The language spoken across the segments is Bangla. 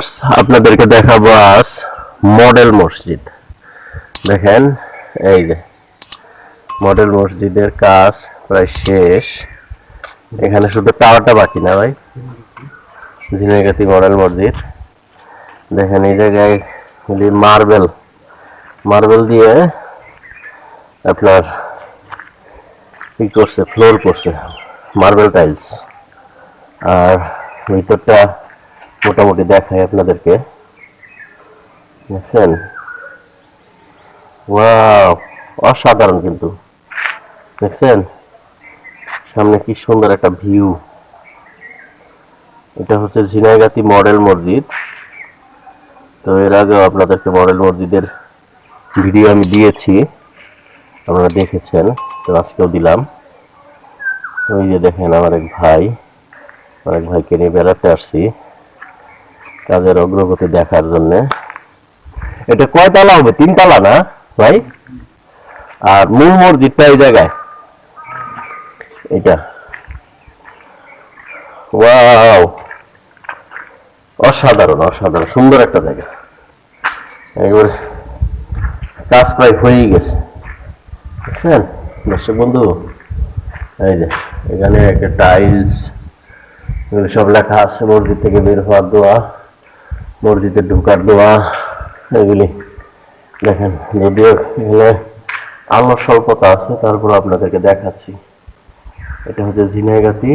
ভিউয়ার্স আপনাদেরকে দেখাবো আজ মডেল মসজিদ। দেখেন, এই যে মডেল মসজিদের কাজ প্রায় শেষ। এখানে শুধু টাওয়ারটা বাকি না ভাই, ঝিনাইগাতি মডেল মসজিদ। দেখেন, এই জায়গায় মার্বেল মার্বেল দিয়ে আপনার কি করছে, ফ্লোর করছে, মার্বেল টাইলস। আর ভিতরটা মোটামুটি দেখাই আপনাদেরকে। দেখছেন? অসাধারণ কিন্তু। দেখছেন? সামনে কি সুন্দর একটা ভিউ। এটা হচ্ছে ঝিনাইগাতি মডেল মসজিদ। তো এর আগেও আপনাদেরকে মডেল মসজিদের ভিডিও আমি দিয়েছি। আপনারা দেখেছেন, তো আজকেও দিলাম। ওই যে দেখেন আমার এক ভাই, আমার এক ভাইকে নিয়ে বেড়াতে আসছি। কাজের অগ্রগতি দেখার জন্য। এটা কয় তালা হবে? তিন তালা না, ভাই? আর মূল মসজিদটা এই জায়গায়। এটা ওয়াও! অসাধারণ অসাধারণ, সুন্দর একটা জায়গা। একবারে কাজ প্রায় হয়েই গেছে। বুঝছেন? দর্শক বন্ধু, এই যে, এখানে একটা টাইলস সব লেখা আছে মসজিদ থেকে বের হওয়ার দোয়া। মসজিদে ঢোকার দোয়া, এগুলি দেখেন, যদিও এখানে আলোর স্বল্পতা আছে তারপর আপনাদেরকে দেখাচ্ছি। এটা হচ্ছে ঝিনাইগাতি,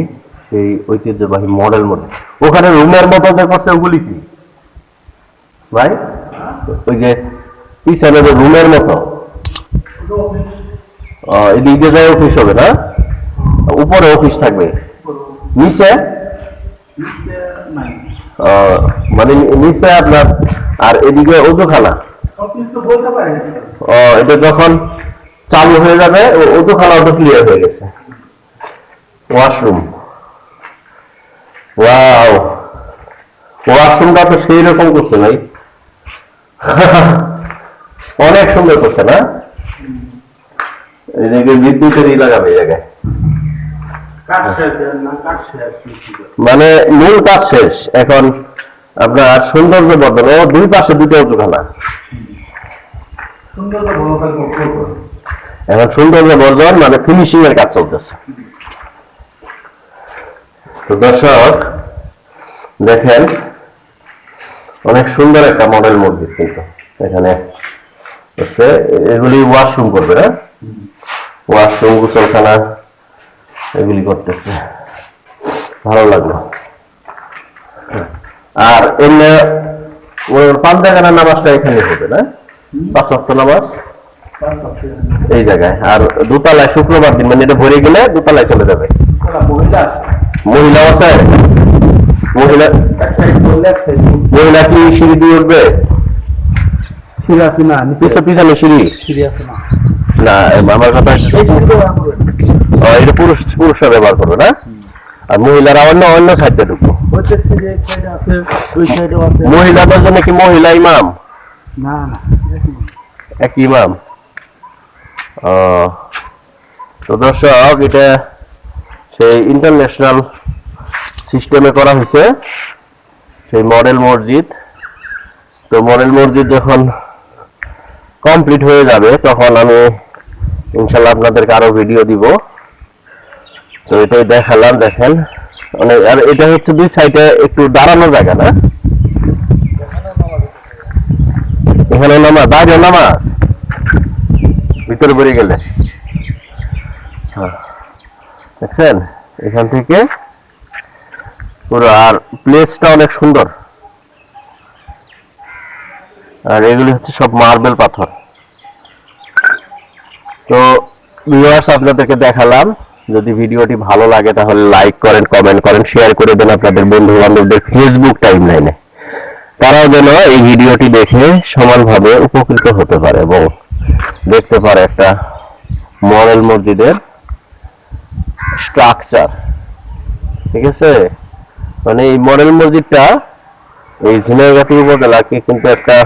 সেই ঐতিহ্যবাহী মডেল মডেল ওখানে রুমের মতো যে করছে, ওগুলি কি? ভাই, ওই যে পিছনে রুমের মতো। এদিক যায় অফিস হবে না? উপরে অফিস থাকবে। নিচে? মানে নিচে আপনার, আর এদিকে ওজুখানা। ও, এটা যখন চালু হয়ে যাবে ওজুখানা তো ক্লিয়ার হয়ে গেছে। ওয়াশরুম। ওয়াও। ওয়াশরুমটা তো সেই রকম করছে ভাই। অনেক সুন্দর করছে না? এদিকে বিদ্যুতের ই লাগাবে জায়গায়। মানে মূল কাজ শেষ। এখন আপনার সৌন্দর্য বর্ধন ও দুই পাশে দুটো উঁচুখানা এখন সৌন্দর্য বর্ধন মানে ফিনিশিং এর কাজ চলতেছে। তো দর্শক দেখেন অনেক সুন্দর একটা মডেল মসজিদ কিন্তু এখানে এগুলি ওয়াশরুম করবে না ওয়াশরুম গোসলখানা এগুলি করতেছে। ভালো লাগল। আর এমনি ওই পান্তাখানা নামাজটা এখানে হবে না? পাঁচ ওয়াক্ত নামাজ? এই জায়গায়। আর দোতলায় শুক্রবার দিন মানে এটা ভরে গেলে দোতলায় চলে যাবে। মহিলা আছে। মহিলা মহিলা কি সিঁড়ি দিয়ে উঠবে? পিছনে পিছনে সিঁড়ি? না। আমার কথা এটা পুরুষ পুরুষরা ব্যবহার করবে না? আর মহিলারা অন্য অন্য সাইডে ঢুকবো। মহিলাদের জন্য কি মহিলা ইমাম? এক ইমাম। ও তো দর্শক এটা সেই ইন্টারন্যাশনাল সিস্টেমে করা হয়েছে সেই মডেল মসজিদ। তো মডেল মসজিদ যখন কমপ্লিট হয়ে যাবে তখন আমি ইনশাল্লাহ আপনাদেরকে আরও ভিডিও দিব। তো এটাই দেখালাম, দেখেন। অনেক আর এটা হচ্ছে দুই সাইডে একটু দাঁড়ানোর জায়গা, না? এখানে নামাজ, বাইরে নামাজ। ভিতরে বেরিয়ে গেলে। হ্যাঁ। দেখছেন? এখান থেকে পুরো, আর প্লেসটা অনেক সুন্দর। আর এগুলি হচ্ছে সব মার্বেল পাথর। তো ভিউয়ার্স আপনাদেরকে দেখালাম। যদি ভিডিওটি ভালো লাগে তাহলে লাইক করেন কমেন্ট করেন শেয়ার করে দেন আপনাদের বন্ধু বান্ধবদের ফেসবুক টাইম লাইনে তারাও যেন এই ভিডিওটি দেখে সমানভাবে উপকৃত হতে পারে এবং দেখতে পারে একটা মডেল মসজিদের স্ট্রাকচার ঠিক আছে? মানে এই মডেল মসজিদটা এই ঝিনাইগাতি উপজেলাকে কিন্তু একটা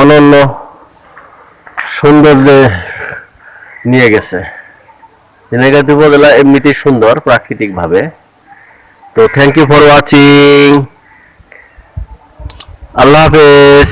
অনন্য সৌন্দর্যে নিয়ে গেছে। ঝিনাইগাতি উপজেলা এমনিতেই সুন্দর প্রাকৃতিক ভাবে তো থ্যাংক ইউ ফর ওয়াচিং আল্লাহ হাফেজ।